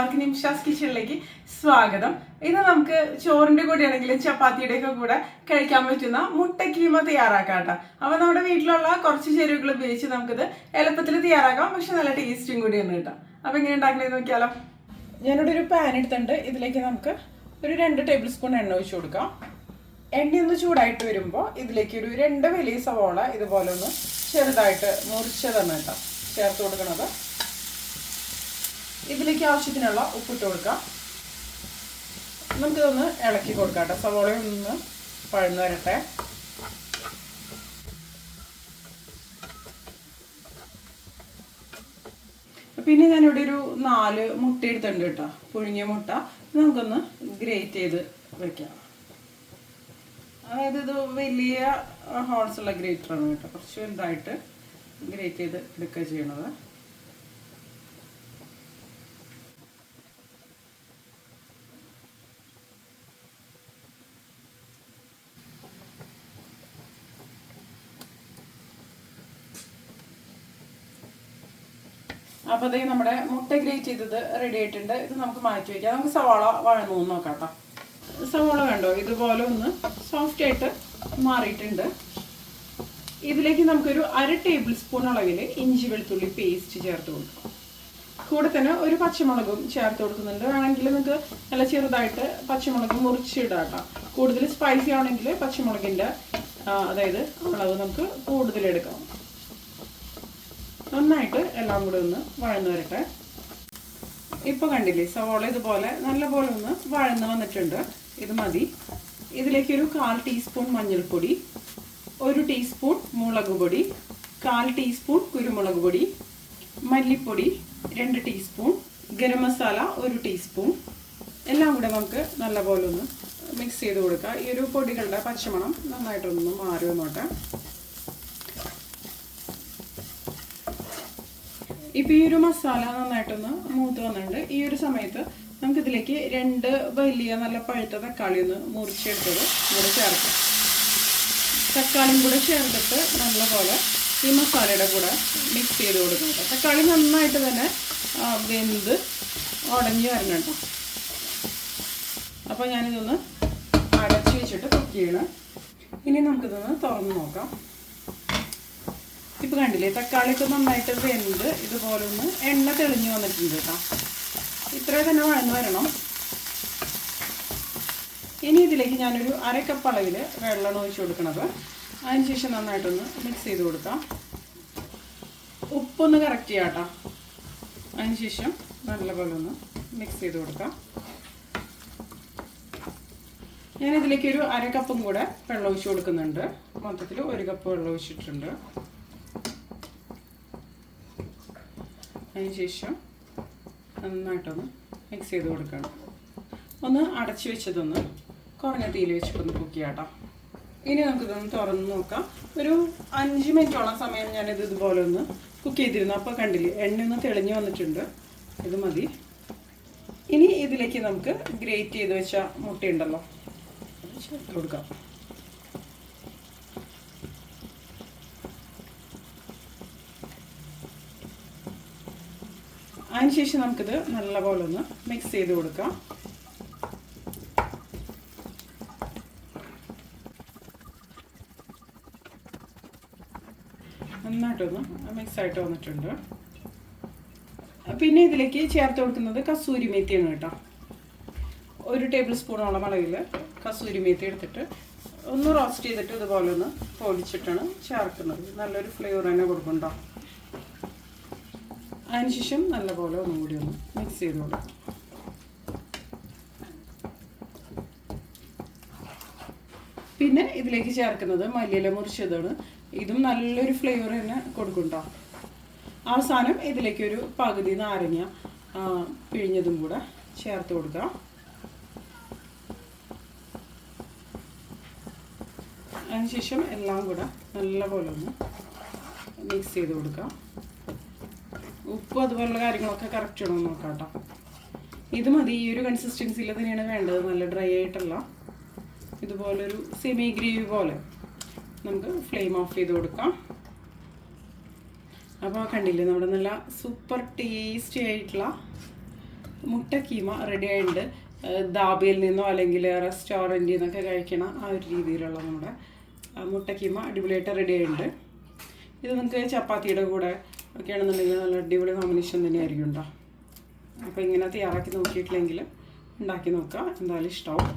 എല്ലാവർക്കും നിമിഷാസ് കിച്ചണിലേക്ക് സ്വാഗതം. ഇത് നമുക്ക് ചോറിന്റെ കൂടെ ആണെങ്കിലും ചപ്പാത്തിയുടെ ഒക്കെ കൂടെ കഴിക്കാൻ പറ്റുന്ന മുട്ട കീമ തയ്യാറാക്കാം കേട്ടോ അപ്പൊ നമ്മുടെ വീട്ടിലുള്ള കുറച്ച് ചേരുവകൾ ഉപയോഗിച്ച് നമുക്കിത് എളുപ്പത്തിൽ തയ്യാറാക്കാം. പക്ഷെ നല്ല ടേസ്റ്റും കൂടിയാണ് കേട്ടോ. അപ്പൊ എങ്ങനെ ഉണ്ടാക്കണേന്ന് നോക്കിയാലോ. ഞാനിവിടെ ഒരു പാൻ എടുത്തിട്ടുണ്ട്. ഇതിലേക്ക് നമുക്ക് ഒരു രണ്ട് ടേബിൾ സ്പൂൺ എണ്ണ ഒഴിച്ചു കൊടുക്കാം. എണ്ണ ഒന്ന് ചൂടായിട്ട് വരുമ്പോൾ ഇതിലേക്ക് ഒരു രണ്ട് വലിയ സവോള ഇതുപോലെ ഒന്ന് ചെറുതായിട്ട് മുറിച്ചതാണ് കേട്ടോ. ചേർത്ത് കൊടുക്കണത്. ഇതിലേക്ക് ആവശ്യത്തിനുള്ള ഉപ്പിട്ട് കൊടുക്കാം. നമുക്കിതൊന്ന് ഇളക്കി കൊടുക്കാം കേട്ടോ. സവോളയിൽ നിന്ന് പഴന്നു വരട്ടെ. പിന്നെ ഞാനിവിടെ ഒരു നാല് മുട്ട എടുത്തുണ്ട് കേട്ടോ. പുഴുങ്ങിയ മുട്ട. നമുക്കൊന്ന് ഗ്രേറ്റ് ചെയ്ത് വെക്കാം. അതായത് ഇത് വലിയ ഹോൾസ് ഉള്ള ഗ്രേറ്റർ ആണ് കേട്ടോ. കുറച്ച് വലുതായിട്ട് ഗ്രേറ്റ് ചെയ്ത് എടുക്കുക ചെയ്യണത് അപ്പോൾ അതേ നമ്മുടെ മുട്ട ഗ്രേറ്റ് ചെയ്തത് റെഡി ആയിട്ടുണ്ട്. ഇത് നമുക്ക് മാറ്റി വയ്ക്കാം നമുക്ക് സവാള വഴന്നു നോക്കാം സവാള വേണ്ടോ ഇതുപോലെ ഒന്ന് സോഫ്റ്റ് ആയിട്ട് മാറിയിട്ടുണ്ട്. ഇതിലേക്ക് നമുക്കൊരു അര ടേബിൾ സ്പൂൺ അളവിൽ ഇഞ്ചി വെളുത്തുള്ളി പേസ്റ്റ് ചേർത്ത് കൊടുക്കാം. കൂടെ തന്നെ ഒരു പച്ചമുളകും ചേർത്ത് കൊടുക്കുന്നുണ്ട്. വേണമെങ്കിൽ നിങ്ങൾക്ക് നല്ല ചെറുതായിട്ട് പച്ചമുളക് മുറിച്ചിടാം കേട്ടോ കൂടുതൽ സ്പൈസി ആണെങ്കിൽ പച്ചമുളകിന്റെ അതായത് അളവ് നമുക്ക് കൂടുതൽ എടുക്കാം. നന്നായിട്ട് എല്ലാം കൂടെ ഒന്ന് വഴന്ന് വരട്ടെ ഇപ്പൊ കണ്ടില്ലേ സവോള ഇതുപോലെ നല്ലപോലെ ഒന്ന് വഴന്ന് വന്നിട്ടുണ്ട്. ഇത് മതി. ഇതിലേക്ക് ഒരു കാൽ ടീസ്പൂൺ മഞ്ഞൾപ്പൊടി ഒരു ടീസ്പൂൺ മുളക് പൊടി കാൽ ടീസ്പൂൺ കുരുമുളക് പൊടി മല്ലിപ്പൊടി രണ്ട് ടീസ്പൂൺ ഗരം മസാല ഒരു ടീസ്പൂൺ. എല്ലാം കൂടെ നമുക്ക് നല്ലപോലെ ഒന്ന് മിക്സ് ചെയ്ത് കൊടുക്കുക ഈ ഒരു പൊടികളുടെ പച്ചമണം നന്നായിട്ടൊന്ന് മാറി വന്നോട്ടെ. ഇപ്പം ഈ ഒരു മസാല നന്നായിട്ടൊന്ന് മൂത്ത് വന്നിട്ടുണ്ട്. ഈ ഒരു സമയത്ത് നമുക്കിതിലേക്ക് രണ്ട് വലിയ നല്ല പഴുത്ത തക്കാളി ഒന്ന് മുറിച്ചെടുത്തത് കൂടെ ചേർക്കാം. തക്കാളിയും കൂടെ ചേർത്തിട്ട് നല്ലപോലെ ഈ മസാലയുടെ കൂടെ മിക്സ് ചെയ്ത് കൊടുക്കണം തക്കാളി നന്നായിട്ട് തന്നെ വെന്ത് ഉടഞ്ഞു വരണം കേട്ടോ. അപ്പോൾ ഞാനിതൊന്ന് അടച്ചു വെച്ചിട്ട് കുക്ക് ചെയ്യണം. ഇനി നമുക്കിതൊന്ന് തുറന്ന് നോക്കാം. ഇപ്പൊ കണ്ടില്ലേ തക്കാളിയൊക്കെ നന്നായിട്ട് വെന്ത് ഇതുപോലെ ഒന്ന് എണ്ണ തെളിഞ്ഞു വന്നിട്ടുണ്ട് കേട്ടോ. ഇത്ര തന്നെ വഴന്ന് വരണം. ഇനി ഇതിലേക്ക് ഞാനൊരു അര കപ്പ് അളവിൽ വെള്ളം ഒഴിച്ച് കൊടുക്കണത്. അതിനുശേഷം നന്നായിട്ടൊന്ന് മിക്സ് ചെയ്ത് കൊടുക്കാം. ഉപ്പൊന്ന് കറക്റ്റ് ചെയ്യാം കേട്ടോ. അതിനുശേഷം നല്ലപോലെ ഒന്ന് മിക്സ് ചെയ്ത് കൊടുക്കാം. ഞാൻ ഇതിലേക്ക് ഒരു അര കൂടെ വെള്ളം ഒഴിച്ച് കൊടുക്കുന്നുണ്ട്. മൊത്തത്തിൽ ഒരു കപ്പ് വെള്ളം ഒഴിച്ചിട്ടുണ്ട്. അതിനുശേഷം നന്നായിട്ടൊന്ന് മിക്സ് ചെയ്ത് കൊടുക്കണം. ഒന്ന് അടച്ചു വെച്ചതൊന്ന് കുറഞ്ഞ തീയിൽ വെച്ചിട്ടൊന്ന് കുക്ക് ചെയ്യാട്ടോ. ഇനി നമുക്കിതൊന്ന് തുറന്ന് നോക്കാം. ഒരു അഞ്ച് മിനിറ്റോളം സമയം ഞാനിത് ഇതുപോലെ ഒന്ന് കുക്ക് ചെയ്തിരുന്നു. അപ്പോൾ കണ്ടില്ലേ എണ്ണ ഒന്ന് തെളിഞ്ഞു വന്നിട്ടുണ്ട്. ഇത് മതി. ഇനി ഇതിലേക്ക് നമുക്ക് ഗ്രേറ്റ് ചെയ്ത് വെച്ച മുട്ടയുണ്ടല്ലോ. ചേർത്ത് കൊടുക്കാം. അതിനുശേഷം നമുക്കിത് നല്ലപോലെ ഒന്ന് മിക്സ് ചെയ്ത് കൊടുക്കാം. നന്നായിട്ടൊന്ന് മിക്സ് ആയിട്ട് വന്നിട്ടുണ്ട്. പിന്നെ ഇതിലേക്ക് ചേർത്ത് കൊടുക്കുന്നത് കസൂരി മേത്തിയാണ് കേട്ടോ. ഒരു ടേബിൾ സ്പൂണോളം അളവിൽ കസൂരി മേത്തി എടുത്തിട്ട് ഒന്ന് റോസ്റ്റ് ചെയ്തിട്ട് ഇതുപോലെ ഒന്ന് പൊടിച്ചിട്ടാണ് ചേർക്കുന്നത്. നല്ലൊരു ഫ്ലേവർ തന്നെ കൊടുക്കുന്നുണ്ടോ അതിനുശേഷം നല്ലപോലെ ഒന്നുകൂടി ഒന്ന് മിക്സ് ചെയ്ത് കൊടുക്കും. പിന്നെ ഇതിലേക്ക് ചേർക്കുന്നത് മല്ലിയില മുറിച്ചതാണ്. ഇതും നല്ലൊരു ഫ്ലേവർ തന്നെ കൊടുക്കുന്നുണ്ടോ അവസാനം ഇതിലേക്ക് ഒരു പകുതി നാരങ്ങ പിഴിഞ്ഞതും കൂടെ ചേർത്ത് കൊടുക്കാം. അതിനുശേഷം എല്ലാം കൂടെ നല്ലപോലെ ഒന്ന് മിക്സ് ചെയ്ത് കൊടുക്കാം. ഉപ്പ് അതുപോലുള്ള കാര്യങ്ങളൊക്കെ കറക്റ്റ് ഇടണം നോക്കാം കേട്ടോ. ഇത് മതി ഈ ഒരു കൺസിസ്റ്റൻസിയിൽ തന്നെയാണ് വേണ്ടത്. നല്ല ഡ്രൈ ആയിട്ടല്ല ഇതുപോലൊരു സെമി ഗ്രേവി പോലെ നമുക്ക് ഫ്ലെയിം ഓഫ് ചെയ്ത് കൊടുക്കാം. അപ്പോൾ കണ്ടില്ലേ നമ്മുടെ നല്ല സൂപ്പർ ടേസ്റ്റി ആയിട്ടുള്ള മുട്ട കീമ റെഡി ആയിട്ടുണ്ട്. ദാബിയിൽ നിന്നോ അല്ലെങ്കിൽ റെസ്റ്റോറന്റിൽ നിന്നൊക്കെ കഴിക്കണ ആ ഒരു രീതിയിലുള്ള നമ്മുടെ മുട്ട കീമ അടിപൊളിയായിട്ട് റെഡി ആയിട്ടുണ്ട്. ഇത് നമുക്ക് ചപ്പാത്തിയുടെ കൂടെ ഒക്കെ ആണെന്നുണ്ടെങ്കിൽ നല്ല അടിപൊളി കോമ്പിനേഷൻ തന്നെയായിരിക്കും കേട്ടോ അപ്പോൾ ഇങ്ങനെ തയ്യാറാക്കി നോക്കിയിട്ടില്ലെങ്കിൽ ഉണ്ടാക്കി നോക്കുക. എന്തായാലും ഇഷ്ടമാവും